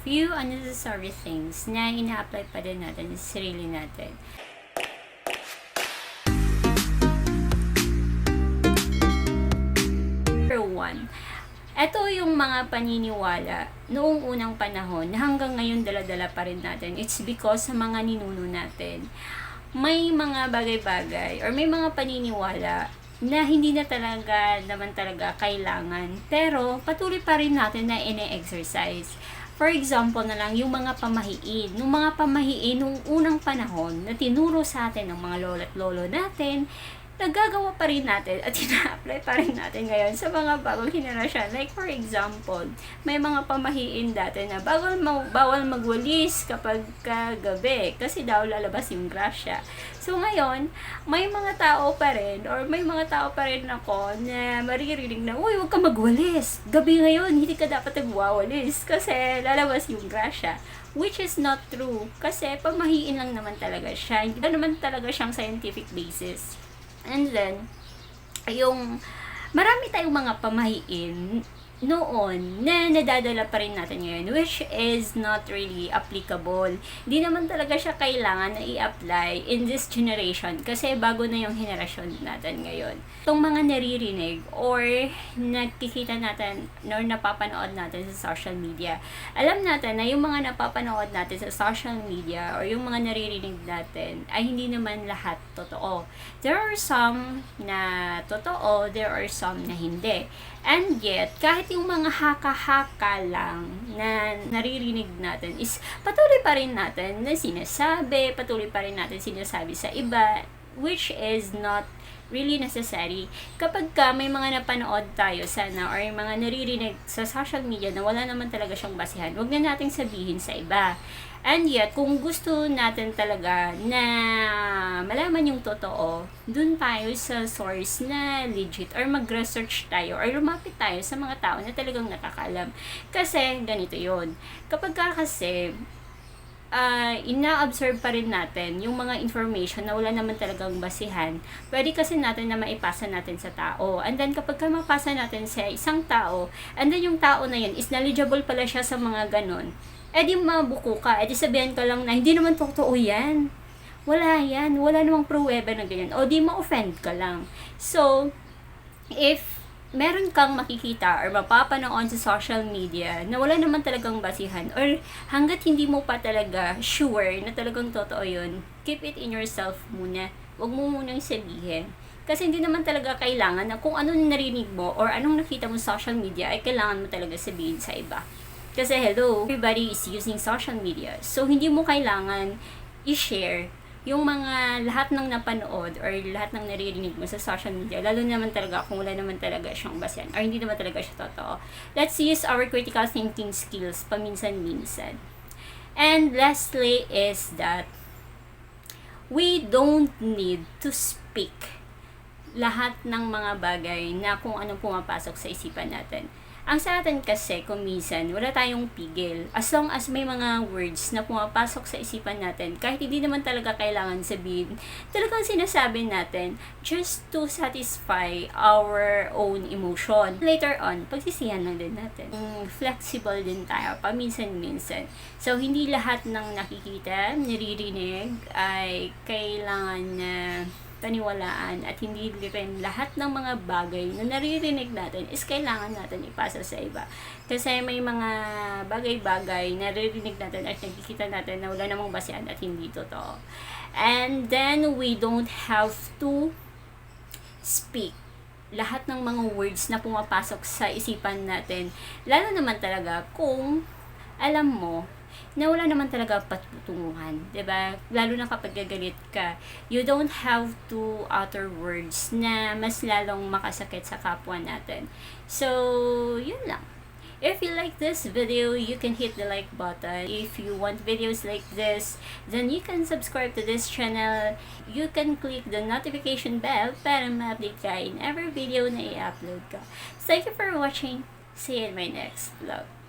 few unnecessary things na ina-apply pa din natin sa sarili natin. Number one, ito yung mga paniniwala noong unang panahon na hanggang ngayon dala-dala pa rin natin. It's because sa mga ninuno natin. May mga bagay-bagay or may mga paniniwala na hindi na talaga naman talaga kailangan. Pero patuloy pa rin natin na ine-exercise. For example na lang, yung mga pamahiin. Nung mga pamahiin nung unang panahon na tinuro sa atin ng mga lolo at lolo natin, nagagawa pa rin natin at ina-apply pa rin natin ngayon sa mga bagong henerasyon. Like for example, may mga pamahiin dati na bawal, ma- bawal magwalis kapag kagabi kasi daw lalabas yung grasya. So ngayon, may mga tao pa rin or may mga tao pa rin ako na maririnig na, uy, huwag ka magwalis. Gabi ngayon, hindi ka dapat nagwawalis kasi lalabas yung grasya. Which is not true. Kasi pamahiin lang naman talaga siya. Hindi naman talaga siyang scientific basis. And then, yung marami tayong mga pamahiin noon na nadadala pa rin natin ngayon which is not really applicable. Hindi naman talaga siya kailangan na i-apply in this generation kasi bago na yung henerasyon natin ngayon. Itong mga naririnig or nakikita natin or napapanood natin sa social media, alam natin na yung mga napapanood natin sa social media or yung mga naririnig natin ay hindi naman lahat totoo. There are some na totoo, there are some na hindi. And yet, kahit yung mga haka-haka lang na naririnig natin is patuloy pa rin natin na sinasabi, patuloy pa rin natin sinasabi sa iba, which is not really necessary. Kapag ka may mga napanood tayo sana or yung mga naririnig sa social media na wala naman talaga siyang basihan, wag na nating sabihin sa iba. And yet, kung gusto natin talaga na malaman yung totoo, dun tayo sa source na legit or mag-research tayo or lumapit tayo sa mga tao na talagang nakakalam. Kasi, ganito yon Kapag ka kasi, uh, ina-observe pa rin natin yung mga information na wala naman talagang basihan, pwede kasi natin na maipasa natin sa tao. And then kapag ka mapasa natin sa isang tao, and then yung tao na yun is knowledgeable pala siya sa mga ganon, eh di mabuko ka, eh di sabihan ka lang na hindi naman totoo yan. Wala yan, wala namang pruweba na ganyan. O di ma-offend ka lang. So, if meron kang makikita or mapapanood sa social media na wala naman talagang basihan or hanggat hindi mo pa talaga sure na talagang totoo yun, keep it in yourself muna. Huwag mo munang sabihin. Kasi hindi naman talaga kailangan na kung anong narinig mo or anong nakita mo sa social media ay kailangan mo talaga sabihin sa iba. Kasi hello, everybody is using social media. So, hindi mo kailangan i-share yung mga lahat ng napanood or lahat ng naririnig mo sa social media, lalo naman talaga kung wala naman talaga siyang basehan or hindi naman talaga siya totoo. Let's use our critical thinking skills paminsan-minsan. And lastly is that we don't need to speak lahat ng mga bagay na kung anong pumapasok sa isipan natin. Ang sa atin kasi, kung minsan, wala tayong pigil. As long as may mga words na pumapasok sa isipan natin, kahit hindi naman talaga kailangan sabihin, talagang sinasabi natin just to satisfy our own emotion. Later on, pagsisihan lang din natin. Mm, flexible din tayo, paminsan-minsan. So, hindi lahat ng nakikita, naririnig, ay kailangan na paniwalaan at hindi rin lahat ng mga bagay na naririnig natin is kailangan natin ipasa sa iba. Kasi may mga bagay-bagay na naririnig natin at nakikita natin na wala namang basehan at hindi totoo. And then we don't have to speak lahat ng mga words na pumapasok sa isipan natin. Lalo naman talaga kung alam mo na wala naman talaga patutunguhan, ba? Lalo na kapag gagalit ka, you don't have to utter words na mas lalong makasakit sa kapwa natin. So, yun lang. If you like this video, you can hit the like button. If you want videos like this, then you can subscribe to this channel. You can click the notification bell para ma-update ka in every video na i-upload ka. Thank you for watching. See you in my next vlog.